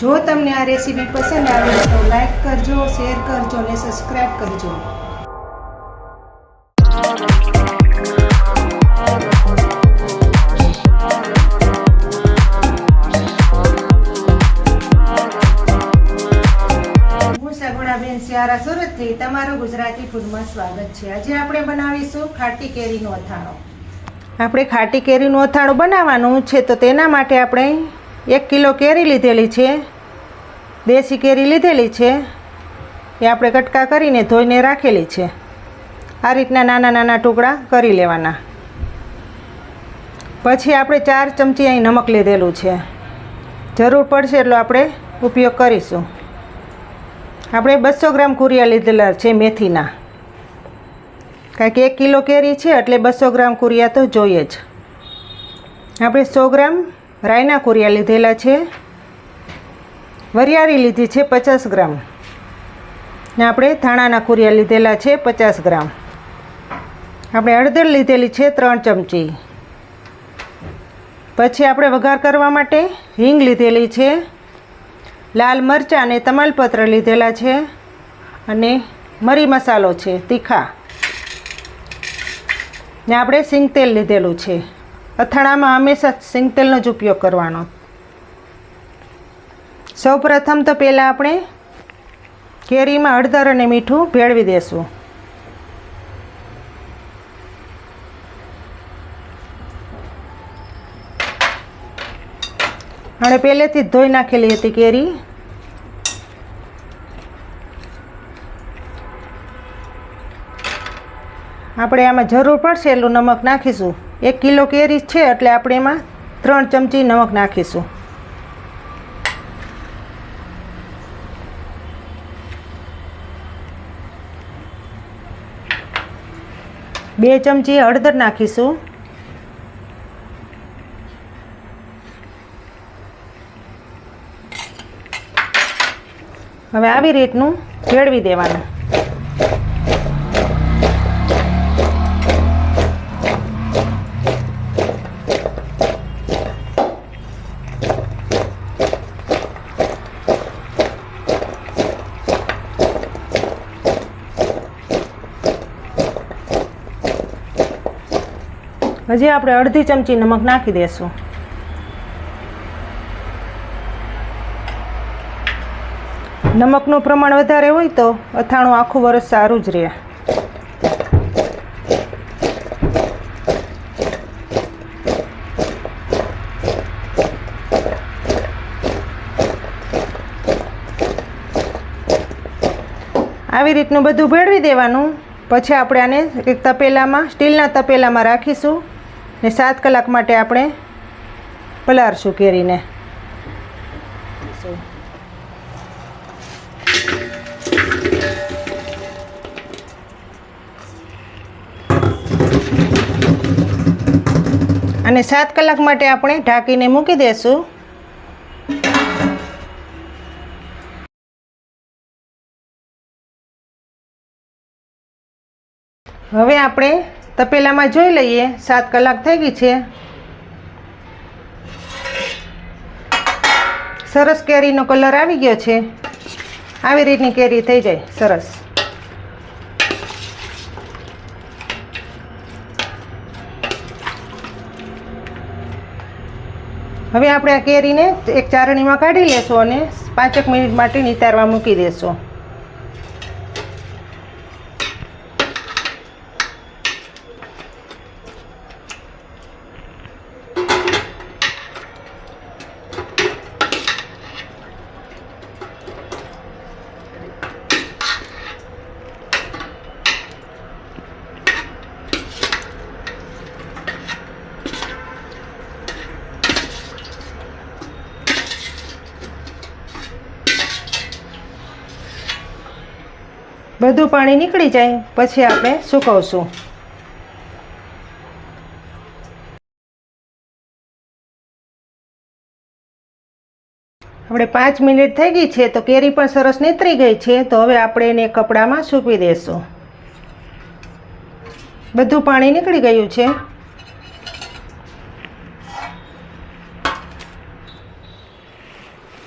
જો તમને આ રેસીપી પસંદ આવે તો લાઈક કરજો, શેર કરજો અને સબસ્ક્રાઈબ કરજો. સગુણાબેન સિયારા સુરતથી તમારું ગુજરાતી ફૂડમાં સ્વાગત છે. આજે આપણે બનાવીશું ખાટી કેરીનું અથાણો. આપણે ખાટી કેરીનું અથાણું બનાવવાનું છે તો તેના માટે આપણે એક કિલો કેરી લીધેલી છે. દેશી કેરી લીધેલી છે. એ આપણે કટકા કરીને ધોઈને રાખેલી છે. આ રીતના નાના નાના ટુકડા કરી લેવાના. પછી આપણે ચાર ચમચી અહીં નમક લીધેલું છે. જરૂર પડશે એટલો આપણે ઉપયોગ કરીશું. આપણે બસો ગ્રામ કુરિયા લીધેલા છે મેથીના. કારણ કે એક કિલો કેરી છે એટલે બસો ગ્રામ કુરિયા તો જોઈએ જ. આપણે સો ગ્રામ રાયના કુરિયા લીધેલા છે. વરિયાળી લીધી છે પચાસ ગ્રામ. ને આપણે ધાણાના કુરિયા લીધેલા છે પચાસ ગ્રામ. આપણે હળદર લીધેલી છે ત્રણ ચમચી. પછી આપણે વઘાર કરવા માટે હિંગ લીધેલી છે. લાલ મરચાં અને તમાલપત્ર લીધેલા છે. અને મરી મસાલો છે, તીખા. ને આપણે સિંગ તેલ લીધેલું છે. અથાણામાં હંમેશા સિંગ તેલનો જ ઉપયોગ કરવાનો. સૌ પ્રથમ તો પહેલાં આપણે કેરીમાં હળદર અને મીઠું ભેળવી દેશું. અને પહેલેથી જ ધોઈ નાખેલી હતી કેરી. આપણે આમાં જરૂર પડશે એટલું નમક નાખીશું. એક કિલો કેરી છે એટલે આપણે એમાં ત્રણ ચમચી નમક નાખીશું. બે ચમચી હળદર નાખીશું. હવે આવી રીતનું ભેળવી દેવાનું. હજી આપણે અડધી ચમચી નમક નાખી દઈશું નમકનું પ્રમાણ વધારે હોય તો અથાણું આખું વરસ સારું જ રહે. આવી રીતનું બધું ભેળવી દેવાનું. પછી આપણે આને એક તપેલામાં, સ્ટીલના તપેલામાં રાખીશું. ને સાત કલાક માટે આપણે પલાળશું કેરીને અને સાત કલાક માટે આપણે ઢાંકીને મૂકી દઈશું હવે આપણે તપેલામાં જોઈ લઈએ, સાત કલાક થઈ ગઈ છે. સરસ કેરીનો કલર આવી ગયો છે. આવી રીતની કેરી થઈ જાય, સરસ. હવે આપણે આ કેરીને એક ચારણીમાં કાઢી લેશું અને પાંચેક મિનિટ માટે નિતારવા મૂકી દેશું. બધું પાણી નીકળી જાય, પછી આપણે સૂકવશું. આપણે પાંચ મિનિટ થઈ ગઈ છે, તો કેરી પણ સરસ નીતરી ગઈ છે, તો હવે આપણે એને કપડામાં સૂકવી દઈશું બધું પાણી નીકળી ગયું છે.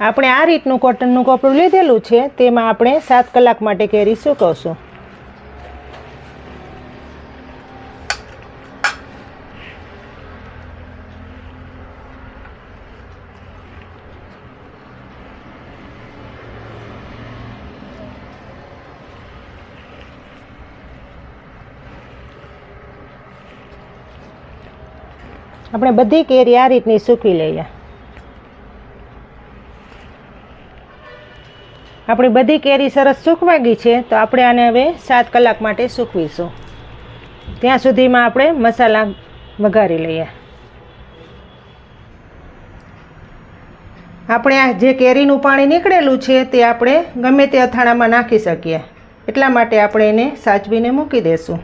આપણે આ રીતનું કોટનનું કપડું લીધેલું છે, તેમાં આપણે સાત કલાક માટે કેરી સૂકવશું. આપણે બધી કેરી આ રીતની સૂકવી લઈએ. આપણી બધી કેરી સરસ સૂકવા ગઈ છે, તો આપણે આને હવે સાત કલાક માટે સૂકવીશું. ત્યાં સુધીમાં આપણે મસાલા વઘારી લઈએ. આપણે આ જે કેરીનું પાણી નીકળેલું છે, તે આપણે ગમે તે અથાણામાં નાખી શકીએ. એટલા માટે આપણે એને સાચવીને મૂકી દઈશું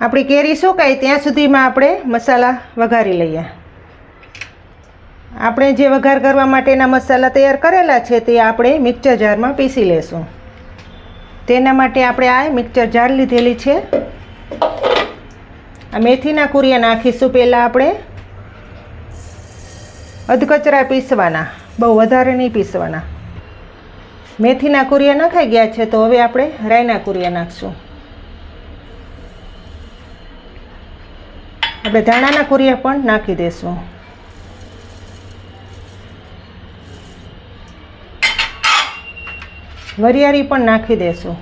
આપણી કેરી સુકાય ત્યાં સુધીમાં આપણે મસાલા વઘારી લઈએ. આપણે જે વઘાર કરવા માટેના મસાલા તૈયાર કરેલા છે તે આપણે મિક્સર જારમાં પીસી લેશું. તેના માટે આપણે આ મિક્સર જાર લીધેલી છે. આ મેથીના કુરિયા નાખીશું પહેલાં આપણે. અધકચરા પીસવાના, બહુ વધારે નહીં પીસવાના. મેથીના કુરિયા નખાઈ ગયા છે તો હવે આપણે રાયના કુરિયા નાખશું. આપણે ધાણાના કુરિયા પણ નાખી દઈશું વરિયાળી પણ નાખી દઈશું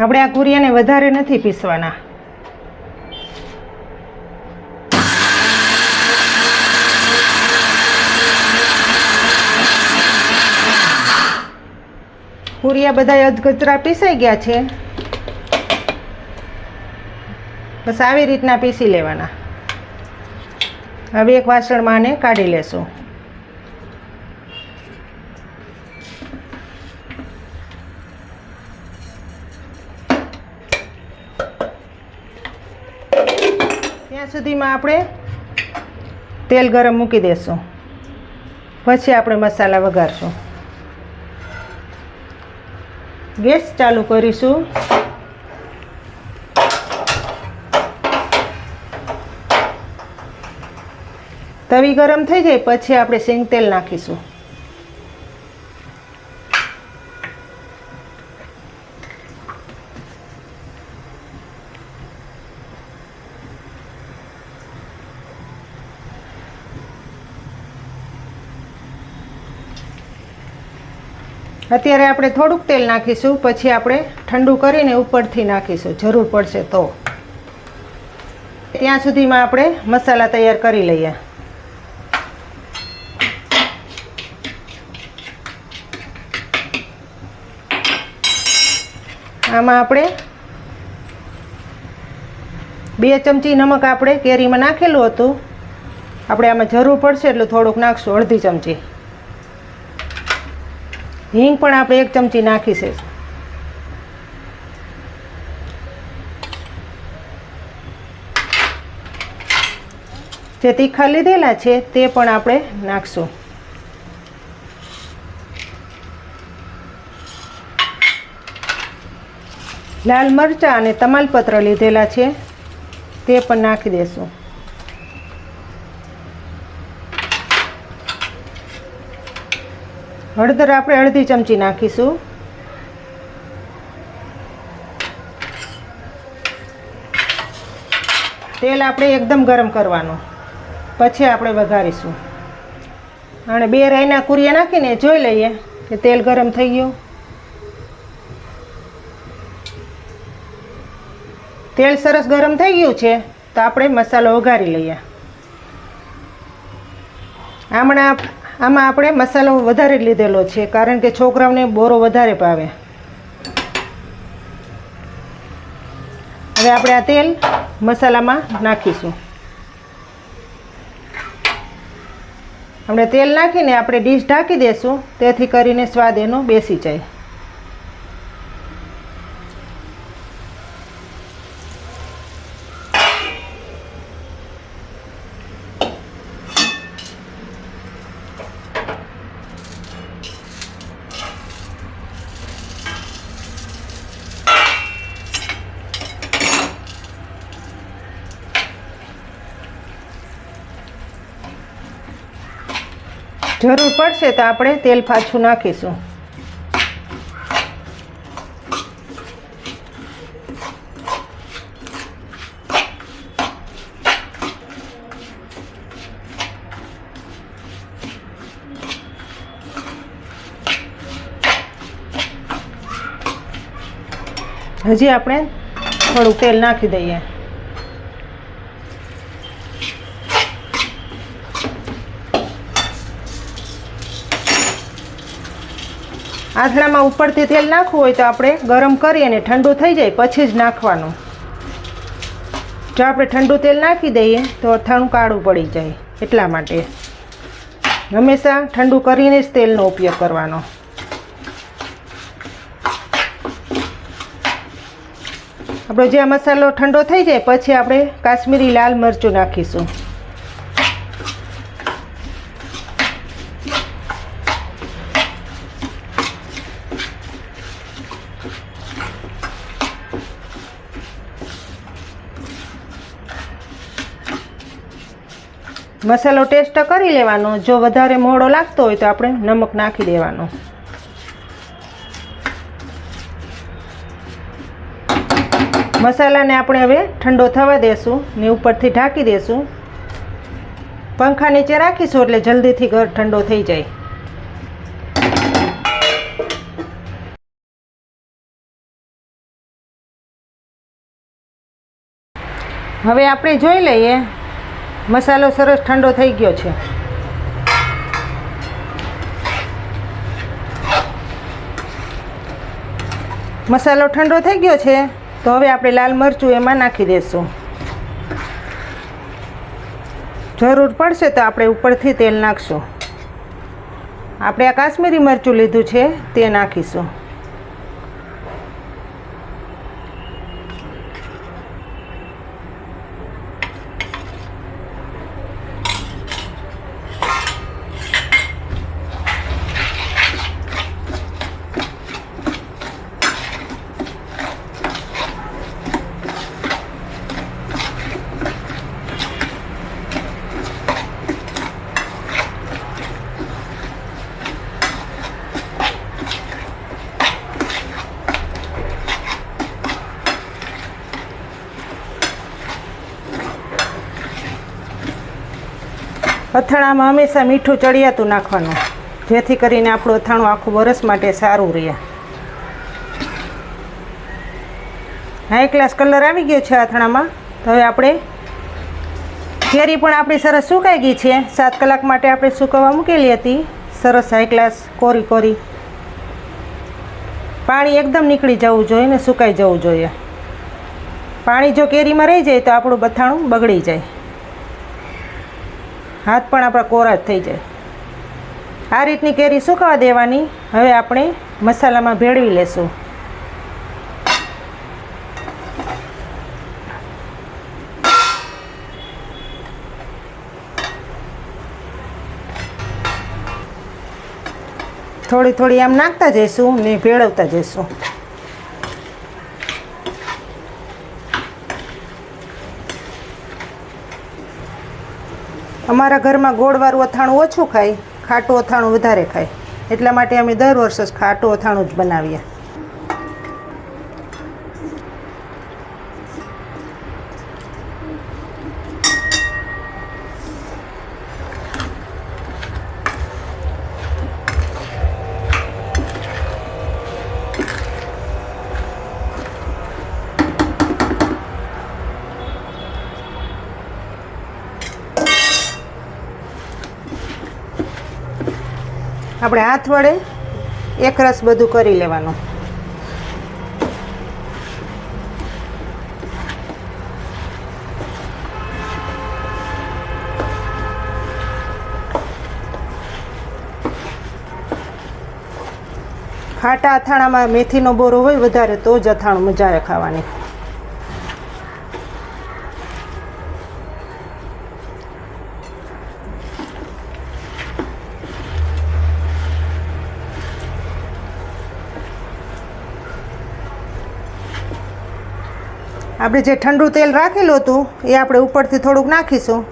આપણે આ કુરિયાને વધારે નથી પીસવાના. કુરિયા બધા અધકચરા પીસાઈ ગયા છે. બસ આવી રીતના પીસી લેવાના. હવે એક વાસણમાં આને કાઢી લેશું. ત્યાં સુધીમાં આપણે તેલ ગરમ મૂકી દેશું. પછી આપણે મસાલા વઘારશું. ગેસ ચાલુ કરીશું. તવી ગરમ થઈ જાય, પછી આપણે સિંગ તેલ નાખીશું. અત્યારે આપણે થોડુંક તેલ નાખીશું, પછી આપણે ઠંડુ કરીને ઉપરથી નાખીશું, જરૂર પડશે તો. ત્યાં સુધીમાં આપણે મસાલા તૈયાર કરી લઈએ. આમાં આપણે બે ચમચી નમક આપણે કેરીમાં નાખેલું હતું. આપણે આમાં જરૂર પડશે એટલું થોડુંક નાખશું, અડધી ચમચી. હિંગ પણ આપણે એક ચમચી નાખી છે. જે તીખા લીધેલા છે, તે પણ આપણે નાખશું. લાલ મરચાં અને તમાલપત્ર લીધેલા છે, તે પણ નાખી દેશું. હળદર આપણે અડધી ચમચી નાખીશું. તેલ આપણે એકદમ ગરમ કરવાનું. પછી આપણે વઘારીશું. અને બે રાઈના કુરિયા નાખીને જોઈ લઈએ કે તેલ ગરમ થઈ ગયું. તેલ સરસ ગરમ થઈ ગયું છે, તો આપણે મસાલો વઘારી લઈએ. હમણાં આમાં આપણે મસાલો વધારે લીધેલો છે, કારણ કે છોકરાઓને બોરો વધારે ભાવે. હવે આપણે આ તેલ મસાલામાં નાખીશું. આપણે તેલ નાખીને આપણે ડીશ ઢાંકી દઈશું તેથી કરીને સ્વાદ એનો બેસી જાય. જરૂર પડશે તો આપણે તેલ પાછું નાખીશું. હજી આપણે થોડું તેલ નાખી દઈએ. આથણામાં ઉપરથી તેલ નાખવું હોય તો આપણે ગરમ કરી અને ઠંડુ થઈ જાય પછી જ નાખવાનું. જો આપણે ઠંડુ તેલ નાખી દઈએ તો અથાણું કાળું પડી જાય એટલા માટે. હંમેશા ઠંડુ કરીને જ તેલનો ઉપયોગ કરવાનો. આપણો જે મસાલો ઠંડો થઈ જાય પછી આપણે કાશ્મીરી લાલ મરચું નાખીશું. મસાલો ટેસ્ટ કરી લેવાનો. જો વધારે મોડો લાગતો હોય તો આપણે નમક નાખી દેવાનો. મસાલાને આપણે હવે ઠંડો થવા દેશું ને ઉપરથી ઢાંકી દેશું. પંખા નીચે રાખીશું એટલે જલ્દીથી ઘર ઠંડો થઈ જાય. હવે આપણે જોઈ લઈએ મસાલો સરસ ઠંડો થઈ ગયો છે. મસાલો ઠંડો થઈ ગયો છે, તો હવે આપણે લાલ મરચું એમાં નાખી દઈશું જરૂર પડશે તો આપણે ઉપરથી તેલ નાખશું. આપણે આ કાશ્મીરી મરચું લીધું છે, તે નાખીશું. અથાણામાં હંમેશા મીઠું ચડિયાતું નાખવાનું, જેથી કરીને આપણું અથાણું આખું વરસ માટે સારું રહે. હાઈ ક્લાસ કલર આવી ગયો છે અથાણામાં. તો હવે આપણે કેરી પણ આપણી સરસ સુકાઈ ગઈ છે. સાત કલાક માટે આપણે સુકવવા મૂકેલી હતી. સરસ હાઈ ક્લાસ કોરી કોરી. પાણી એકદમ નીકળી જવું જોઈએ ને સુકાઈ જવું જોઈએ. પાણી જો કેરીમાં રહી જાય તો આપણું બથાણું બગડી જાય. હાથ પણ આપણા કોરા જ થઈ જાય. આ રીતની કેરી સુકાવા દેવાની? હવે આપણે મસાલામાં ભેળવી લેશું. થોડી થોડી આમ નાખતા જઈશું ને ભેળવતા જઈશું. અમારા ઘરમાં ગોળવાળું અથાણું ઓછું ખાય, ખાટું અથાણું વધારે ખાય. એટલા માટે અમે દર વર્ષે ખાટું અથાણું જ બનાવીએ. આપણે હાથ વડે એક રસ બધું કરી લેવાનું. ખાટા અથાણામાં મેથીનો બોરો હોય વધારે તો જ અથાણું મજા આવે ખાવાની. આપણે જે ઠંડુ તેલ રાખેલું હતું, એ આપણે ઉપરથી થોડુંક નાખીશું.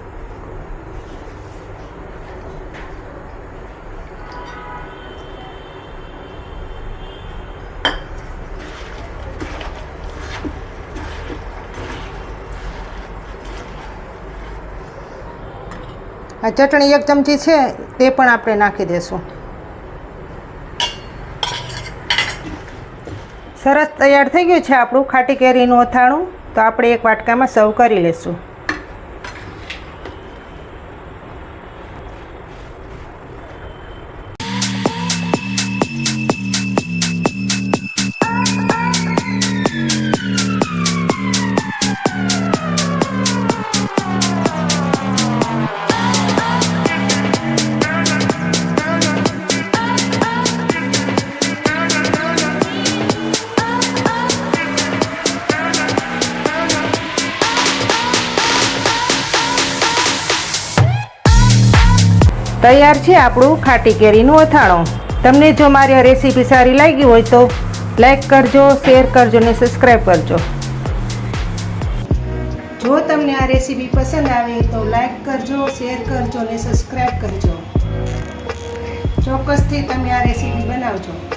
આ ચટણી એક ચમચી છે, તે પણ આપણે નાખી દઈશું સરસ તૈયાર થઈ ગયું છે આપણું ખાટી કેરીનું અથાણું. તો આપણે એક વાટકામાં સર્વ કરી લઈશું તૈયાર છે આપણું ખાટી કેરીનું અથાણું. તમને જો મારી આ રેસીપી સારી લાગી હોય તો લાઈક કરજો, શેર કરજો ને સબસ્ક્રાઈબ કરજો. જો તમને આ રેસીપી પસંદ આવે તો લાઈક કરજો, શેર કરજો ને સબસ્ક્રાઈબ કરજો. ચોક્કસથી તમે આ રેસીપી બનાવજો.